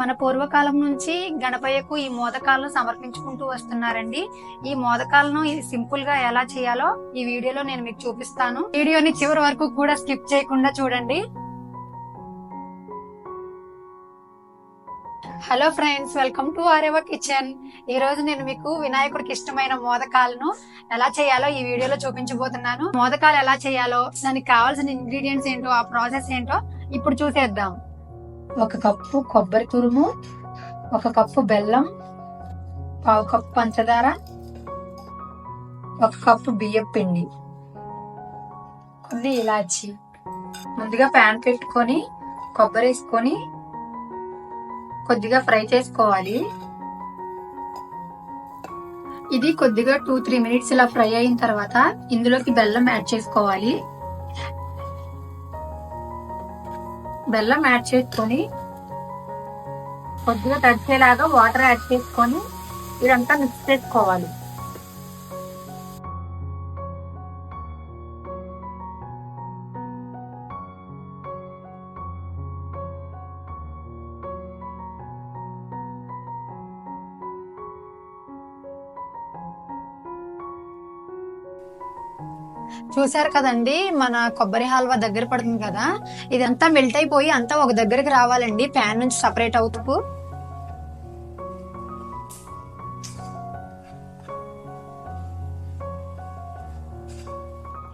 మన పూర్వకాలం నుంచి గణపయ్యకు ఈ మోదకాలను సమర్పించుకుంటూ వస్తున్నారండి. ఈ మోదకాలను సింపుల్గా ఎలా చేయాలో ఈ వీడియోలో నేను మీకు చూపిస్తాను. వీడియోని చివరి వరకు కూడా స్కిప్ చేయకుండా చూడండి. హలో ఫ్రెండ్స్ వెల్కమ్ టు ఆరేవ కిచెన్. ఈ రోజు నేను మీకు వినాయకుడికి ఇష్టమైన మోదకాలను ఎలా చేయాలో ఈ వీడియోలో చూపించబోతున్నాను. మోదకాలు ఎలా చేయాలో దానికి కావాల్సిన ఇంగ్రీడియంట్స్ ఏంటో ఆ ప్రాసెస్ ఏంటో ఇప్పుడు చూసేద్దాం. ఒక కప్పు కొబ్బరి తురుము ఒక కప్పు బెల్లం పావు కప్పు పంచదార ఒక కప్పు బియ్యం పిండి. కొన్ని ఇలాచి. ముందుగా ప్యాన్ పెట్టుకొని కొబ్బరి వేసుకొని కొద్దిగా ఫ్రై చేసుకోవాలి. ఇది కొద్దిగా టూ త్రీ మినిట్స్ ఇలా ఫ్రై అయిన తర్వాత ఇందులోకి బెల్లం యాడ్ చేసుకోవాలి. బెల్లం యాడ్ చేసుకొని కొద్దిగా తడిచేలాగా వాటర్ యాడ్ చేసుకొని ఇదంతా మిక్స్ చేసుకోవాలి. చూసారు కదండి మన కొబ్బరి హల్వా దగ్గర పడుతుంది కదా? ఇదంతా మెల్ట్ అయిపోయి అంతా ఒక దగ్గరికి రావాలండి ప్యాన్ నుంచి సపరేట్ అవుతూ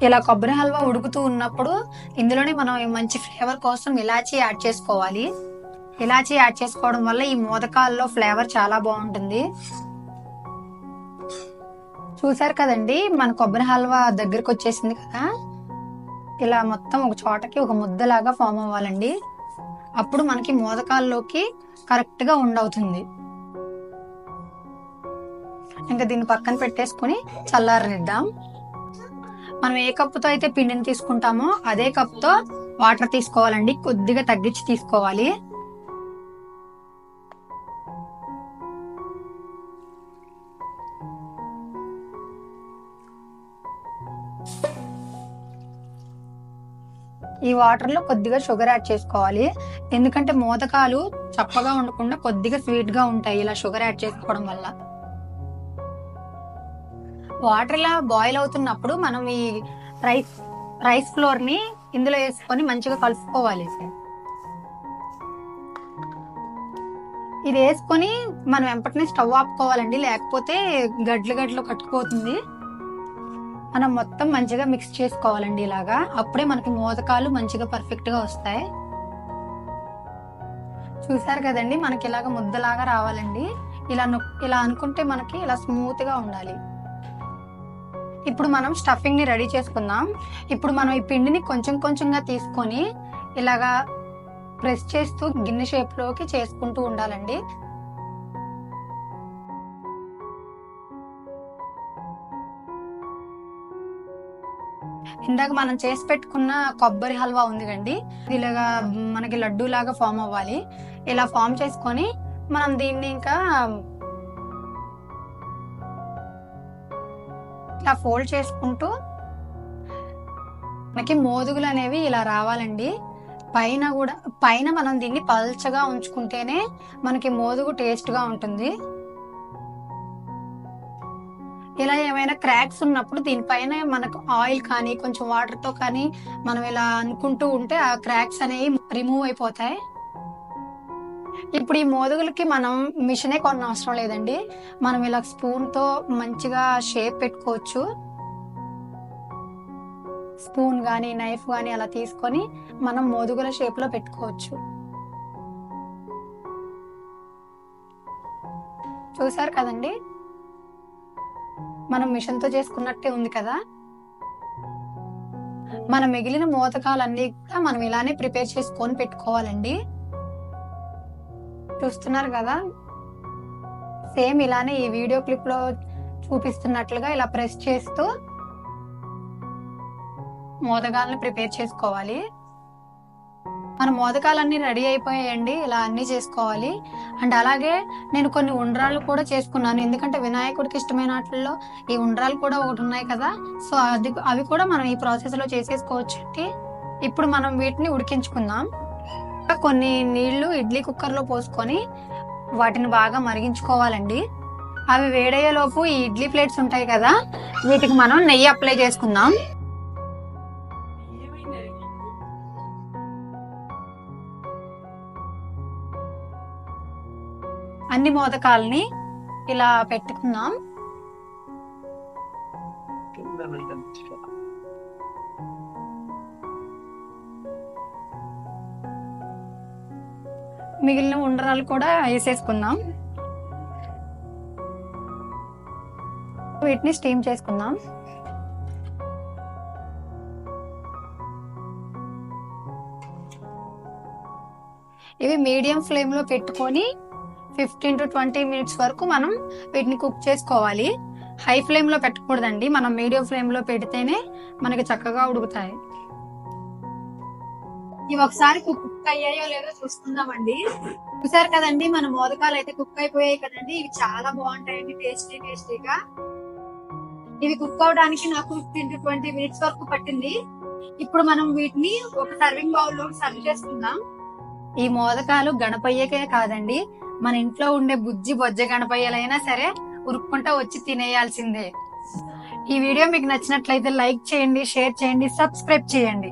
ఇలా కొబ్బరి హల్వా ఉడుకుతూ ఉన్నప్పుడు ఇందులోనే మనం మంచి ఫ్లేవర్ కోసం ఇలాచీ యాడ్ చేసుకోవాలి. ఇలాచీ యాడ్ చేసుకోవడం వల్ల ఈ మోదకాల్లో ఫ్లేవర్ చాలా బాగుంటుంది. చూసారు కదండి మన కొబ్బరి హల్వా దగ్గరకు వచ్చేసింది కదా? ఇలా మొత్తం ఒక చోటకి ఒక ముద్దలాగా ఫామ్ అవ్వాలండి. అప్పుడు మనకి మోదకాల్లోకి కరెక్ట్గా ఉండవుతుంది. ఇంకా దీన్ని పక్కన పెట్టేసుకుని చల్లారనిద్దాం. మనం ఏ కప్పుతో అయితే పిండిని తీసుకుంటామో అదే కప్తో వాటర్ తీసుకోవాలండి. కొద్దిగా తగ్గించి తీసుకోవాలి. ఈ వాటర్లో కొద్దిగా షుగర్ యాడ్ చేసుకోవాలి. ఎందుకంటే మోదకాలు చప్పగా ఉండకుండా కొద్దిగా స్వీట్గా ఉంటాయి ఇలా షుగర్ యాడ్ చేసుకోవడం వల్ల. వాటర్ ఇలా బాయిల్ అవుతున్నప్పుడు మనం ఈ రైస్ రైస్ ఫ్లోర్ని ఇందులో వేసుకొని మంచిగా కలుపుకోవాలి. ఇది వేసుకొని మనం వెంపటినే స్టవ్ ఆపుకోవాలండి. లేకపోతే గడ్లు గడ్లు కట్టుకుపోతుంది. మనం మొత్తం మంచిగా మిక్స్ చేసుకోవాలండి ఇలాగా. అప్పుడే మనకి మోదకాలు మంచిగా పర్ఫెక్ట్గా వస్తాయి. చూసారు కదండి మనకి ఇలాగ ముద్దలాగా రావాలండి. ఇలా నొక్- ఇలా అనుకుంటే మనకి ఇలా స్మూత్గా ఉండాలి. ఇప్పుడు మనం స్టఫింగ్ని రెడీ చేసుకుందాం. ఇప్పుడు మనం ఈ పిండిని కొంచెం కొంచెంగా తీసుకొని ఇలాగా ప్రెస్ చేస్తూ గిన్నె షేప్లోకి చేసుకుంటూ ఉండాలండి. ఇందాక మనం చేసి పెట్టుకున్న కొబ్బరి హల్వా ఉంది కండి. ఇలాగా మనకి లడ్డూ లాగా ఫామ్ అవ్వాలి. ఇలా ఫామ్ చేసుకొని మనం దీన్ని ఇంకా ఇలా ఫోల్డ్ చేసుకుంటూ మనకి మోదుగులు అనేవి ఇలా రావాలండి. పైన కూడా పైన మనం దీన్ని పల్చగా ఉంచుకుంటేనే మనకి మోదుగు టేస్ట్గా ఉంటుంది. ఇలా ఏమైనా క్రాక్స్ ఉన్నప్పుడు దీనిపైన మనకు ఆయిల్ కానీ కొంచెం వాటర్తో కానీ మనం ఇలా అనుకుంటూ ఉంటే ఆ క్రాక్స్ అనేవి రిమూవ్ అయిపోతాయి. ఇప్పుడు ఈ మోదుగులకి మనం మిషనే కొన్న అవసరం లేదండి. మనం ఇలా స్పూన్తో మంచిగా షేప్ పెట్టుకోవచ్చు. స్పూన్ గానీ నైఫ్ గానీ అలా తీసుకొని మనం మోదుగుల షేప్లో పెట్టుకోవచ్చు. చూసారు కదండి? మనం మిషన్తో చేసుకున్నట్టే ఉంది కదా? మన మిగిలిన మోతకాలన్నీ కూడా మనం ఇలానే ప్రిపేర్ చేసుకొని పెట్టుకోవాలండి. చూస్తున్నారు కదా? సేమ్ ఇలానే ఈ వీడియో క్లిప్లో చూపిస్తున్నట్లుగా ఇలా ప్రెస్ చేస్తూ మోదగాలను ప్రిపేర్ చేసుకోవాలి. మన మోదకాలన్నీ రెడీ అయిపోయాయండి. ఇలా అన్ని చేసుకోవాలి. అండ్ అలాగే నేను కొన్ని ఉండ్రాలు కూడా చేసుకున్నాను. ఎందుకంటే వినాయకుడికి ఇష్టమైన వాటిల్లో ఈ ఉండ్రాలు కూడా ఒకటి ఉన్నాయి కదా. సో అది అవి కూడా మనం ఈ ప్రాసెస్లో చేసేసుకోవచ్చు అండి. ఇప్పుడు మనం వీటిని ఉడికించుకుందాం. కొన్ని నీళ్ళు ఇడ్లీ కుక్కర్లో పోసుకొని వాటిని బాగా మరిగించుకోవాలండి. అవి వేడయ్యేలోపు ఈ ఇడ్లీ ప్లేట్స్ ఉంటాయి కదా. వీటికి మనం నెయ్యి అప్లై చేసుకుందాం. అన్ని మోదకాలని ఇలా పెట్టుకుందాం మిగిలిన ఉండరాలు కూడా వేసేసుకుందాం వీటిని స్టీమ్ చేసుకుందాం. ఇవి మీడియం ఫ్లేమ్లో పెట్టుకొని ఫిఫ్టీన్ టు ట్వంటీ మినిట్స్ వరకు మనం వీటిని కుక్ చేసుకోవాలి. హై ఫ్లేమ్లో పెట్టకూడదండి. మనం మీడియం ఫ్లేమ్లో పెడితేనే మనకి చక్కగా ఉడుకుతాయి. ఇవి ఒకసారి కుక్ అయ్యాయో లేదో చూసుకుందామండి. చూసారు కదండి మన మోదకాలు అయితే కుక్ అయిపోయాయి కదండి. ఇవి చాలా బాగుంటాయండి టేస్టీ టేస్టీగా ఇవి కుక్ అవడానికి నాకు ఫిఫ్టీన్ టు ట్వంటీ మినిట్స్ వరకు పట్టింది. ఇప్పుడు మనం వీటిని ఒక సర్వింగ్ బౌల్లో సర్వ్ చేసుకుందాం. ఈ మోదకాలు గణపయ్యకే కాదండి. మన ఇంట్లో ఉండే బుజ్జి బొజ్జ గణపయ్యలైనా సరే ఉరుక్కుంటా వచ్చి తినేయాల్సిందే. ఈ వీడియో మీకు నచ్చినట్లయితే లైక్ చేయండి షేర్ చేయండి సబ్స్క్రైబ్ చేయండి.